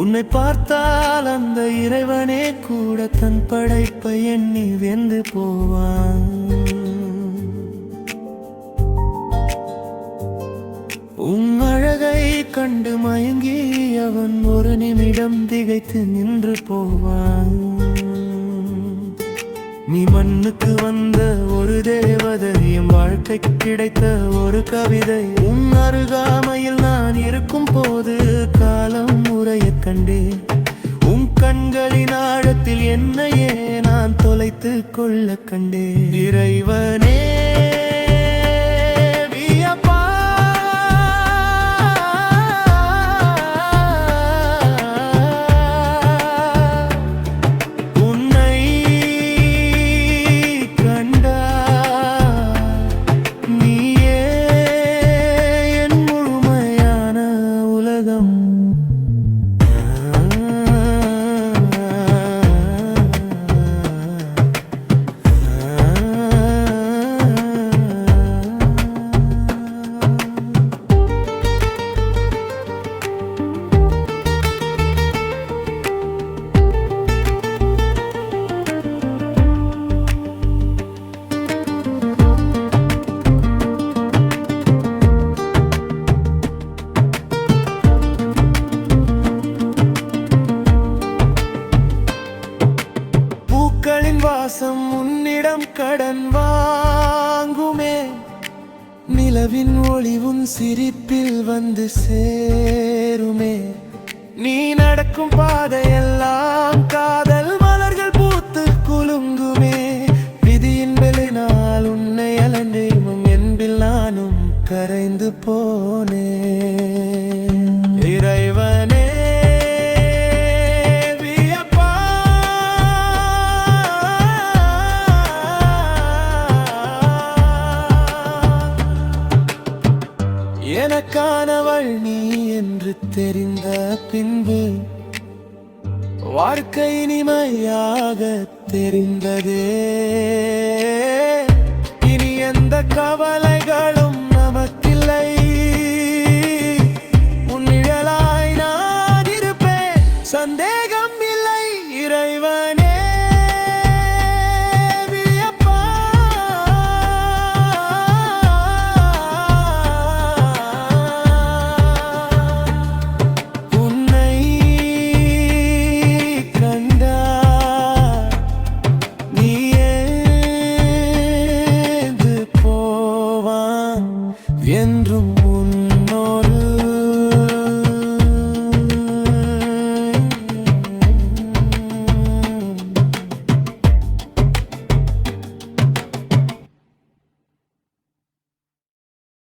உன்னை பார்த்தால் அந்த இறைவனே கூட தன் படைப்பை எண்ணி வெந்து போவான். உன் அழகை கண்டு மயங்கி அவன் ஒரு நிமிடம் திகைத்து நின்று போவான். நீ மண்ணுக்கு வந்த ஒரு தேவதையும் வாழ்க்கைக்கு கிடைத்த ஒரு கவிதை. உன் அருகாமையில் நான் இருக்கும் போது காலம் உரைய கண்டேன். உன் கண்களின் ஆழத்தில் என்னையே நான் தொலைத்து கொள்ள கண்டேன். இறைவனே பூக்களின் வாசம் உன்னிடம் கடன் வாங்குமே. நிலவின் ஒளிவும் சிரிப்பில் வந்து சேருமே. நீ நடக்கும் பாதையெல்லாம் காதல் மலர்கள் பூத்து குலுங்குமே. விதியின் வெளினால் உன்னை அலந்தேமும் என்பில் நானும் கரைந்து போனேன். எனக்கானவள் நீ என்று தெரிந்த பின்பு வாழ்க்கை இனிமையாக தெரிந்ததே. இனி எந்த கவலை